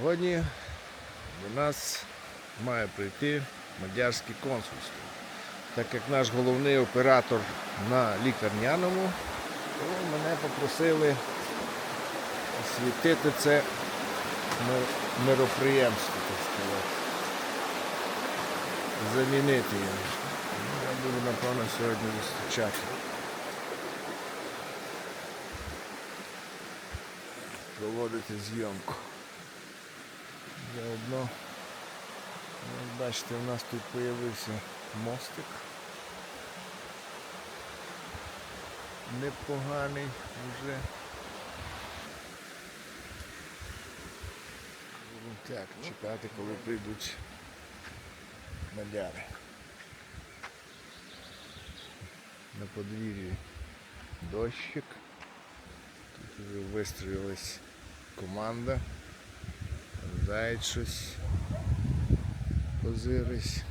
Сьогодні до нас має прийти мадярське консульство. Так як наш головний оператор на лікарняному, то мене попросили освітити це мер- мероприємство, так сказати. Замінити його. Я буду, напевно, сьогодні зустрічати. Проводити зйомку. Заодно, бачите, у нас тут з'явився мостик. Непоганий вже. Будемо Так, чекати, коли прийдуть мадяри. На подвір'ї дощик. Тут вже вистроїлась команда. Заяць щось позирись.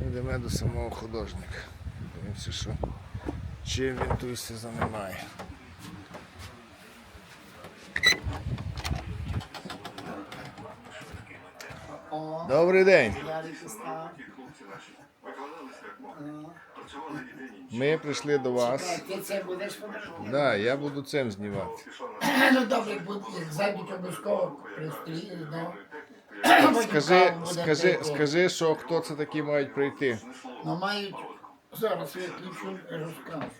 Ну, йдемо до самого художника. Дивимося, що чим він тут все займає. Добрий день. Ми прийшли до вас. Ти це будеш фотографувати? Да, я буду цим знімати. Ну добре, будь- зайдуть обов'язково пристрій, ну. Скажи, Потім скажи, буде скажи, що хто це такі мають прийти. Ну мають, зараз виключу і розкажу.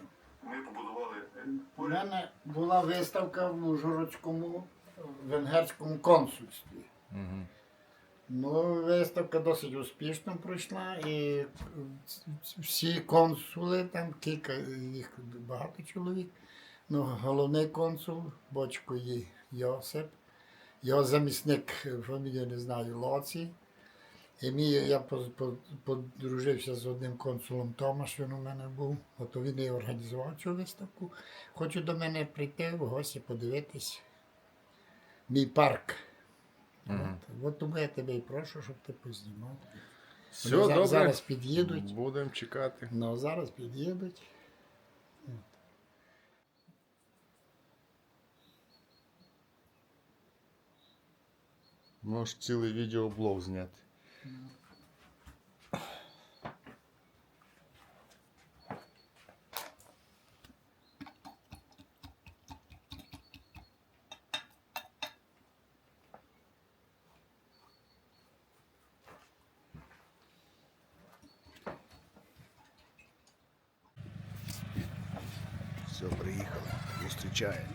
У мене була виставка в Ужгородському венгерському консульстві. Ну, виставка досить успішно пройшла, і всі консули, там кілька їх багато чоловік. Ну, головний консул, бочко є Йосип, його замісник, фамілію не знаю, Лоці. І мій, я подружився з одним консулом Томаш, він у мене був. От він і організував цю виставку. Хочу до мене прийти в гості, подивитись. Мій парк. От, от тому я тебе і прошу, щоб ти познімав. Все, Вони за- добре. Зараз під'їдуть. Будемо чекати. Ну, зараз під'їдуть. Можеш цілий відеоблог зняти. Все, приїхали, зустрічаємо.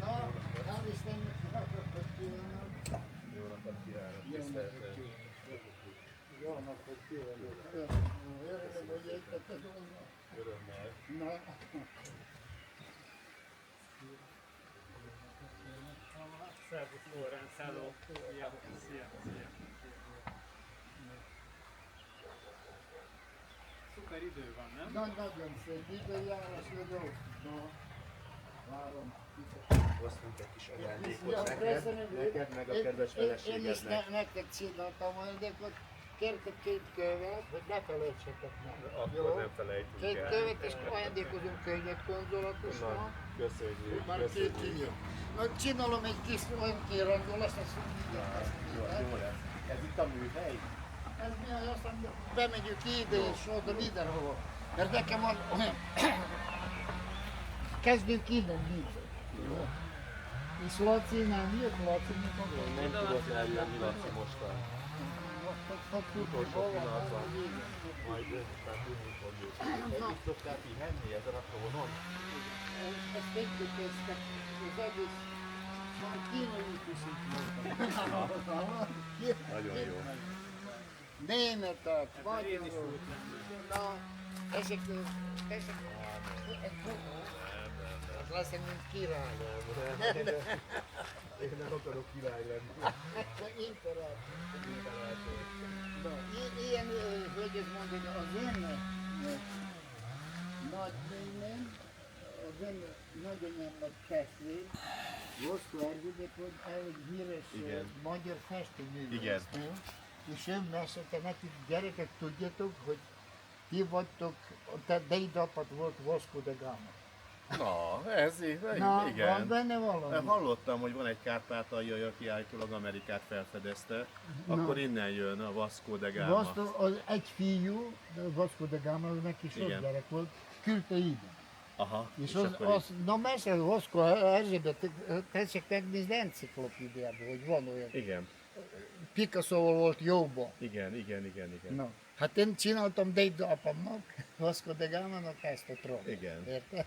Сука, рідою вам, не? Так, так, я розглядав. Hoztunk egy kis ajándékot neked, neked meg a Én- kedves én- Én is feleségednek. ne, nektek csináltam ajándékot. Kértek két könyvet, hogy ne felejtsetek meg. Akkor nem felejtünk Két el. könyvet, és ajándékozunk könyvet konzolatosan. Na, köszönjük, Már két kiló. Na, csinálom egy kis olyan kirangolást, azt mondjuk. Jó, jó lesz. Ez itt a műhely? Ez mi, aztán bemegyünk ide és oda mindenhova. Mert nekem van olyan... Kezdünk innen? Jó. És Laci nem jött, Laci mikor Nem tudott eljönni Laci mostan. Utolsó pillanatban. Majd aztán tudni fogjuk. Együtt szokták pihenni ezen a trónon? Ezt együttöztek, az egész Nagyon jó. Németek, magyarok, na, ezek, ezek, az leszek, mint király. Én nem akarok király lenni. Imperátor. Na, i- ilyen, ezt mondani, az én ö, nagynőmém, az én nagyanyámnak festvény, Voszkó Ergudék volt egy híres magyar festőművész. Igen. ő, És ő mesélte nekik, gyerekek, tudjátok, hogy ti vagytok, te dédapat volt Vasco da Gama. Na, ez így, Na, van igen. benne valami. Hallottam, hogy van egy kárpátaljai, aki állítólag Amerikát felfedezte. Akkor innen jön a Vasco de Gama. Vasco, az egy fiú, de Vasco de Gama, ő neki sok Igen. gyerek volt, küldte ide. Aha, És, az, akkor az, na mesélj, Vasco, Erzsébet, tessék megnézni enciklopédiában, hogy van olyan. így- Igen, Picasso volt jóban. igen, igen, igen, igen. Na, hát én csináltam Dave apamnak, Vasco de Gama-nak ezt a trónot. Igen. Érted?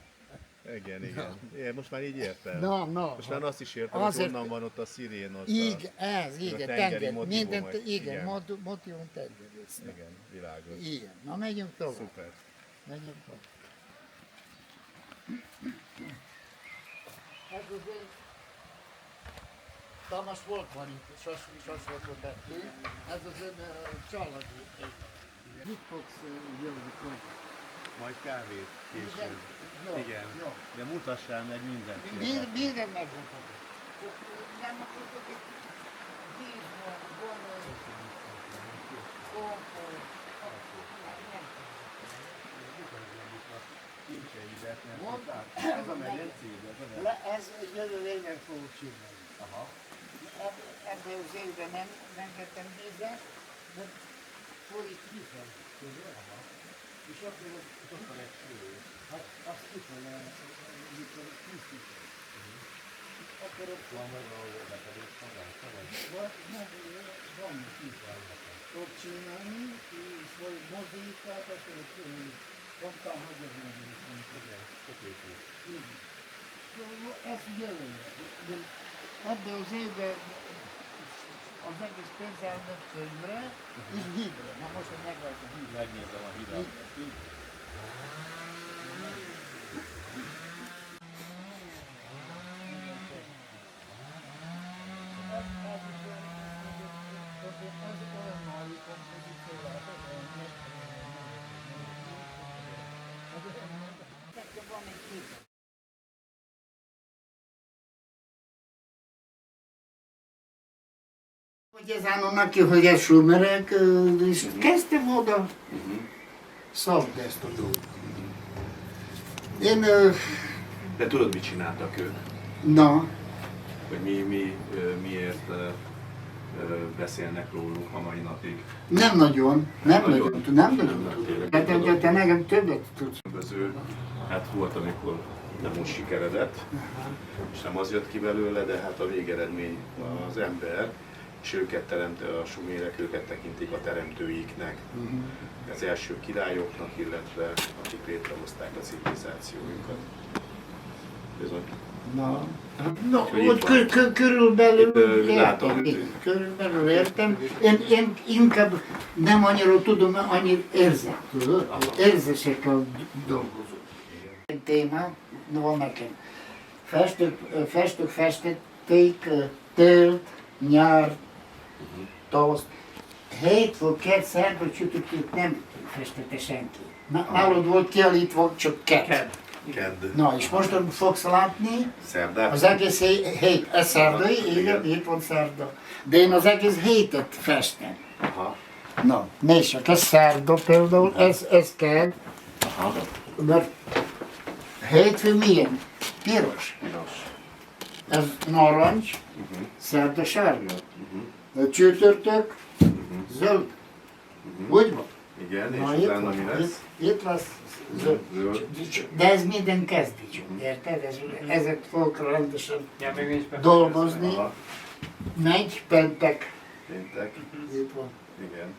Igen, igen. Én most már így értem. Na, na. Most már azt is értem, Azért- hogy onnan van ott a szirén. Ott Igen, ez, igen, tengeri tenger, motivumok, mindent, igen. igen, mot- motivum tengerész. A... Igen, világos. Igen, na megyünk tovább. Szuper. Menjünk tovább. Ez az én Tamás volt van itt, volt ott betű. Ez az ön uh, családi. Mit fogsz uh, jönni hozzá? Majd kávét később. Jó, Igen. jó. De mutassál meg mindent. Mind, minden megmutatom. Nem akarok Ez a medencé, ez a ez jövő évben fogok csinálni. Aha. Eb- Ebben az évben nem engedtem vízet, de folyik kifelé. tudod? És akkor ott van egy fő. Hát azt kifele, mikor kiszít. Akkor ott van meg a van, nem, van kifele. Ott csinálni, és vagy mozaikát, akkor ott ö, mondtam, hogy ez nem is Igen. Szóval Ez jövő. De Ebben az évben az egész pénz elment könyvre és hídra. Na most, hogy ez sumerek, és kezdtem oda szabd ezt a dolgot. Én, De tudod, mit csináltak ők? na, Hogy mi, mi, miért beszélnek róluk a mai napig? nem nagyon, nem nagyon? nagyon, nem nagyon. De te, de te nekem többet tudsz. Különböző, hát volt, amikor nem úgy sikeredett, és nem az jött ki belőle, de hát a végeredmény az ember, és őket teremte a sumérek, őket tekintik a teremtőiknek, az első királyoknak, illetve akik létrehozták a civilizációjukat. Bizony. Na, no, Úgyhogy úgy itt kö, van. kö, körülbelül Itt, értem, itt- körülbelül értem. Én, én inkább nem annyira tudom, annyira érzek? Érzésekkel dolgozom. Egy téma, no, van nekem. Festők, festők festették télt, nyár, tavasz. Hétfő, kett, szerda, csütörtök nem festette senki. Na- Nálad volt kiállítva csak kett. Kedd, Na, és most fogsz látni, szerdát, az egész hé- hét, ez szerdai, Igen. itt van szerda. De én az egész hétet festem. aha, Na, nézzük, ez szerda például, ez, ez kell, aha, mert hétfő milyen? Piros. piros. Ez narancs, szerda sárga. A Csütörtök, zöld. Úgy van? Igen, Na, és itt, utána mi van, lesz? itt, itt lesz zöld. Zöld. De ez minden kezdi csak, érted? Ez, ezek fogok rendesen Ja, dolgozni. Megy, pentek, péntek, itt van. igen.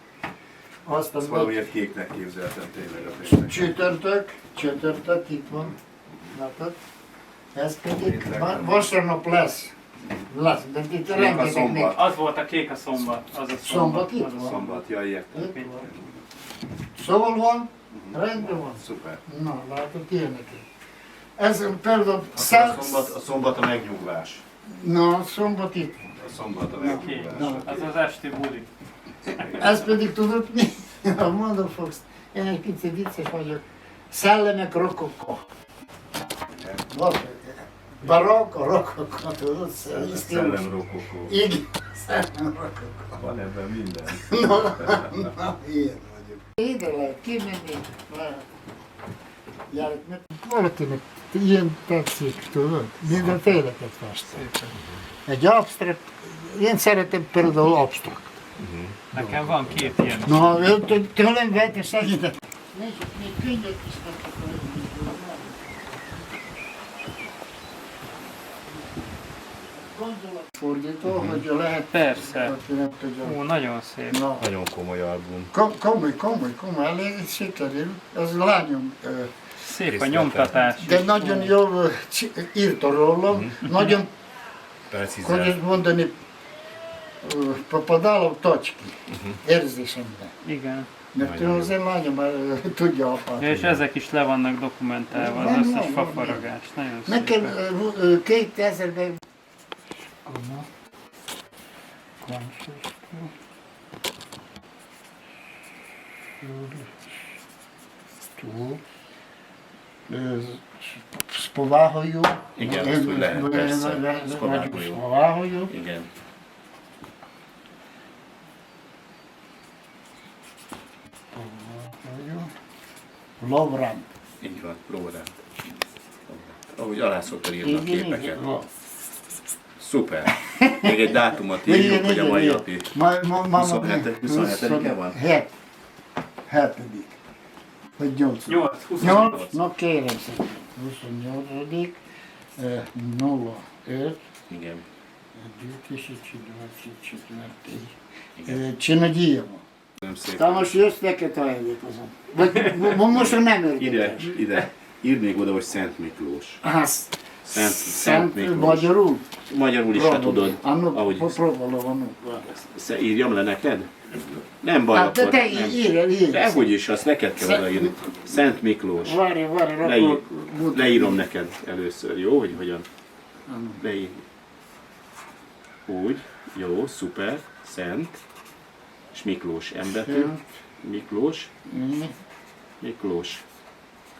Aztán Azt meg valamiért kéknek képzeltem tényleg a péntek. csütörtök, csütörtök, itt van. Látod? Ez pedig vasárnap lesz. Lesz, de itt a rengeteg szombat. még. Az volt a kék a szombat. Az a Szombat szombat. itt az a van. Szombat, ja, értem. Itt van. Szól van, rendben van. Szuper. Na, látod, ilyenek. Ez például a szá- szombat, a szombat a megnyugvás. Na, szombat itt van. A szombat a Kék. megnyugvás. Az az esti buli. Ez pedig tudod mi? Ha mondom fogsz, én egy picit vicces vagyok. Szellemek rokokó. Van, Rokokó, tudod? stílus. Szellem rokokó. Igen, szellem rokokó. Van ebben minden. Na, na, ilyen vagyok. Ide lehet kimenni, lehet. Mert valakinek ilyen tetszik, tudod? Mindenféleket festek. Egy absztrakt, én szeretem például absztrakt. Nekem van két ilyen. Na, ő t- tőlem vette segített. Nézd, még könyvet is gondolat. Fordító, mm. hogy lehet... Persze. Ó, nagyon szép. Na. Nagyon komoly album. Kom- komoly, komoly, komoly, elég sikerül. Ez a lányom ö, Szép a nyomtatás. De nagyon jól írt rólam, mhm. mm. nagyon, Precizál. hogy mondani, попадало в точки érzésembe. Igen. Mert ő az én lányom tudja apát. Ja, és ezek is le vannak dokumentálva, az összes fafaragás. Nagyon Nekem 2000-ben Enough. Conscious to should to ez spováholjó. Igen, ezt lehet, persze, spováholjó. Igen. Lovrant. Így van, lovrand, Ahogy alá szoktad írni a képeket. Igen, képeket. Lo- Szuper. Még egy dátumot írjuk, hogy a mai napi. Ma, ma, ma, 27 27-e van? 7. Hetedik. Vagy 8. 8, 20. 8, no kérem szépen. 28. eh, 05. Igen. 2024. Eh, Чи надіємо? Köszönöm szépen. Там аж jössz neked a elvékozom. Vagy mo- most nem Ide, érdekes. ide. Írd még oda, hogy Szent Miklós. Á, Szent, Szent Szent Miklós. magyarul? Magyarul is, ha tudod. Annak Ahogy próbálom, annak. Sze- írjam le neked? Nem baj, Hát, de akkor te nem. írj, írj. Dehogy is, azt neked kell odaírni. Szent Miklós. Várj, várj, Leír, leírom neked először, jó? Hogy hogyan? Leír. Úgy, jó, szuper, Szent, és Miklós, embetű, Miklós, Miklós.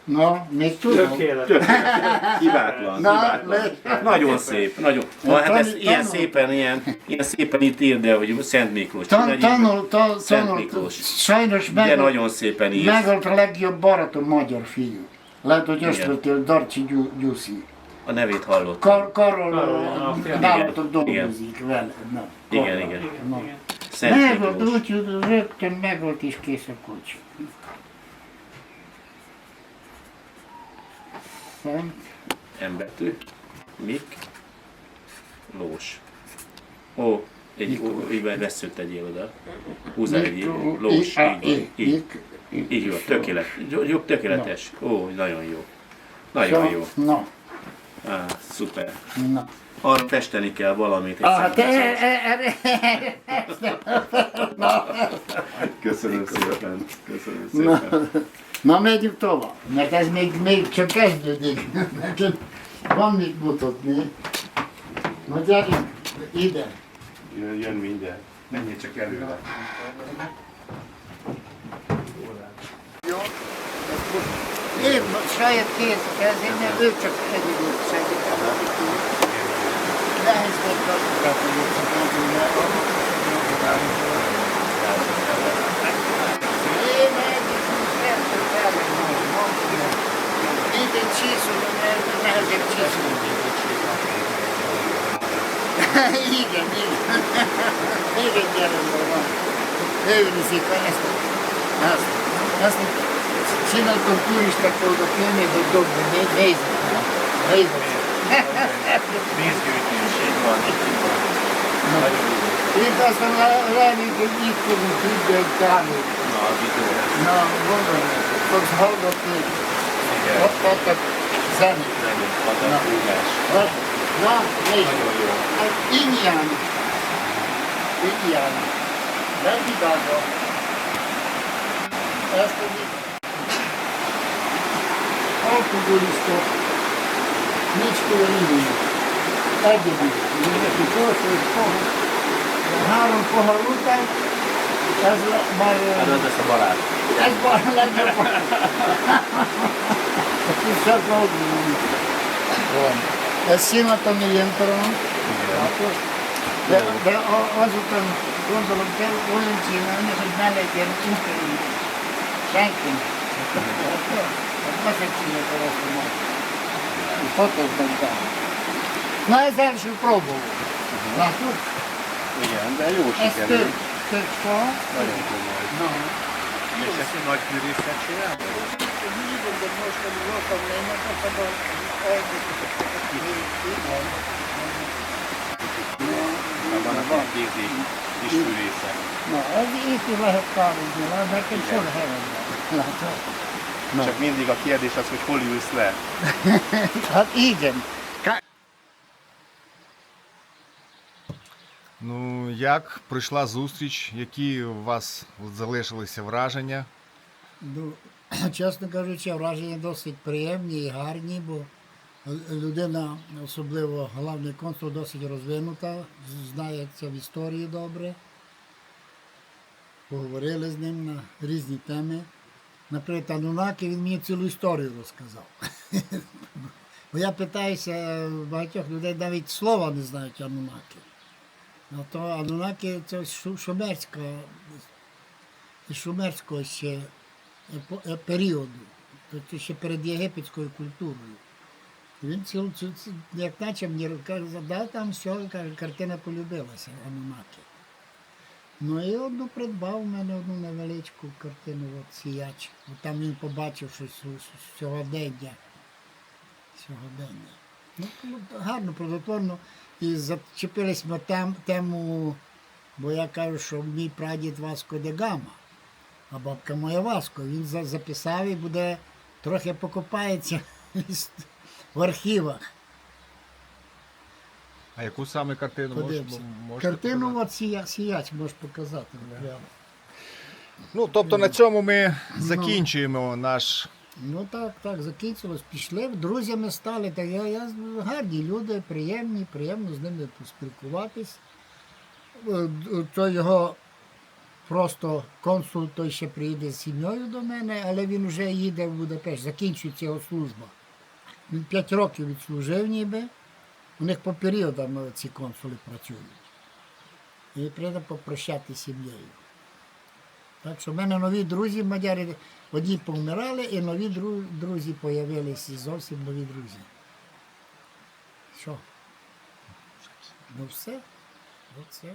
Na, még tudom. Tökéletes. Hibátlan, Na, hibátlan. le- Nagyon szép, nagyon. Na, hát ez Tanul- ilyen tanul. szépen, ilyen, ilyen szépen itt írd el, hogy Szent Miklós. Tan, tanul, ta, Szent tanul, Miklós. sajnos De meg, nagyon szépen írsz. megölt a legjobb barátom magyar fiú. Lehet, hogy Igen. ösztöltél Darcsi Gyu- Gyuszi. A nevét hallott. Kar, Karol a- nálatok igen. dolgozik vele. Na, Igen, igen. Na. Szent Megölt, Miklós. úgy, hogy rögtön megölt és kész a kocsi. Szent Embetű. Mik. Lós. Ó, egy van, veszőt tegyél oda. Húzzál egy lós. Így, így, így jó, tökéletes. Jó, jó, tökéletes. Ó, nagyon jó. Nagyon jó. Na, Á, szuper. na. Arra festeni kell valamit. egy Ah, hát szemüveget. e- e- e- Köszönöm szépen. Köszönöm szépen. Na megyünk tovább, mert ez még, még csak kezdődik. Neked van mit mutatni. Na gyerünk, ide. Jön, jön mindjárt. Menjél csak előre. Jó? Én saját kéz kezémmel, ő csak egyedül segít. Nehéz volt kapcsolat, hogy ő csak egyedül Én egyik kettő felmondom. Minden csiszolom, nehezebb csiszolom. Igen, igen. Még egy gyeremben van. Ő viszik ezt. Ezt. Ezt csináltam turistákkal oda kérni, hogy dobni, né- nézni. Nézni. Vízgyűjtőség van. Itt aztán le- reméljük, hogy itt fogunk tudni egy kávét. Na, az. Na, fogsz hallgatni Igen. a zenét. Zenét, patakúgás. Na, na, nézd. Nagyon jó. Hát ingyen. Ingyen. Legvidága. Ezt pedig alkoholista nincs külön inni. Egyedül. Mindenki felső és pohar. Három pohar után ez már az lesz a barát. Ez baj lenne. Ez szimatami jöntorony. De, de azután gondolom kell olyan csinálni, hogy ne legyen interjú. Senki. Ezek csináltak hát azt a majd. Fotóznak be. Na ez első próbó. Mhm. Látod? Igen, de jó sikerült. Ez több, több fa. Nagyon komoly. Na. Meşesi nagy yürüyüşler şey yaptı. Yüzümde başkanı rakamlarına da kadar aynı. Bana girdi diş yürüyüşe. Az épület károznyal, neked sor helyen látod. Csak mindig a kérdés az, hogy hol ülsz le. hát igen. Ну, як пройшла зустріч? Які у вас залишилися враження? Ну, чесно кажучи, враження досить приємні і гарні, бо людина, особливо головний консул, досить розвинута, знається в історії добре. Поговорили з ним на різні теми. Наприклад, Анунаки він мені цілу історію розказав. Бо я питаюся, багатьох людей навіть слова не знають Анунаки. А то Анунаки це шумерська, із шумерського ще е, періоду, тобто ще перед єгипетською культурою. Він цілу, як наче мені розказав, да, там все, каже, картина полюбилася Анунаки. Ну і одну придбав у мене одну невеличку картину от сіяч. Там він побачив щось сьогодення. Сьогодення. Ну, гарно, плодотворно. І зачепились ми тем, тему, бо я кажу, що мій прадід Васко де Гама, а бабка моя Васко. Він за- записав і буде трохи покопається в архівах. А яку саме картину Подивимося. можете Картину от сія, сіяч можеш показати. Ну, тобто на цьому ми закінчуємо наш. Ну так, так, закінчилось, пішли, друзями стали. Так я, я гарні люди, приємні, приємно з ними поспілкуватись. Е, То його просто консул той ще приїде з сім'єю до мене, але він вже їде в Будапешт, закінчується його служба. Він 5 років відслужив ніби. У них по періодам е, ці консули працюють. І прийде попрощати з сім'єю. Так що в мене нові друзі, мадяри одні помирали і нові друзі з'явилися, зовсім нові друзі. Що? Ну все. Ну все.